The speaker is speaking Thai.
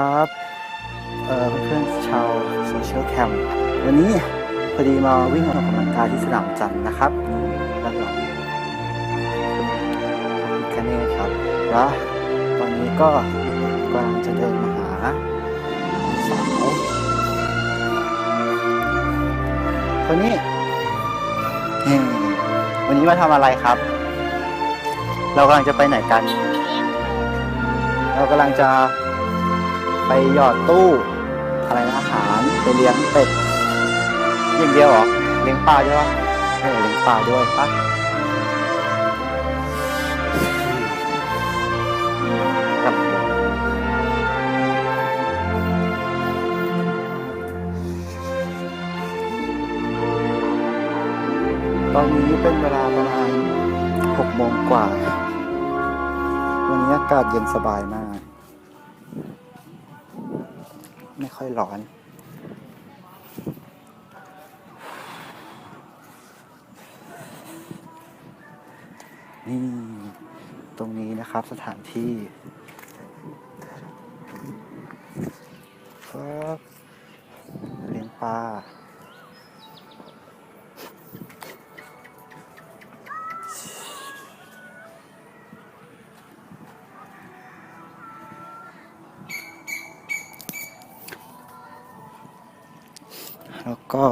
ครับเอ่อเพื่อนๆชาวโซเชียลแคมป์วันนี้พอดีมาวิ่งออกกำลังกายที่สนามจันทร์นะครับนี่ด้านหลังแค่นี้ครับ แล้วตอนนี้ก็กำลังจะเดินมาหาสาวคนนี้วันนี้มาทำอะไรครับ เรากำลังจะไปไหนกัน เรากำลังจะ ไปหยอดตู้ อะไรนะอาหารไปเลี้ยงเป็ดอย่างเดียวเหรอเลี้ยงปลาด้วยวะเออเลี้ยงปลาด้วยปะครับตอนนี้เป็นเวลาประมาณหกโมงกว่า วันนี้อากาศเย็นสบายมาก ไม่ค่อยร้อนนี่ ตรงนี้นะครับสถานที่ครับเลี้ยงปลา แล้วก็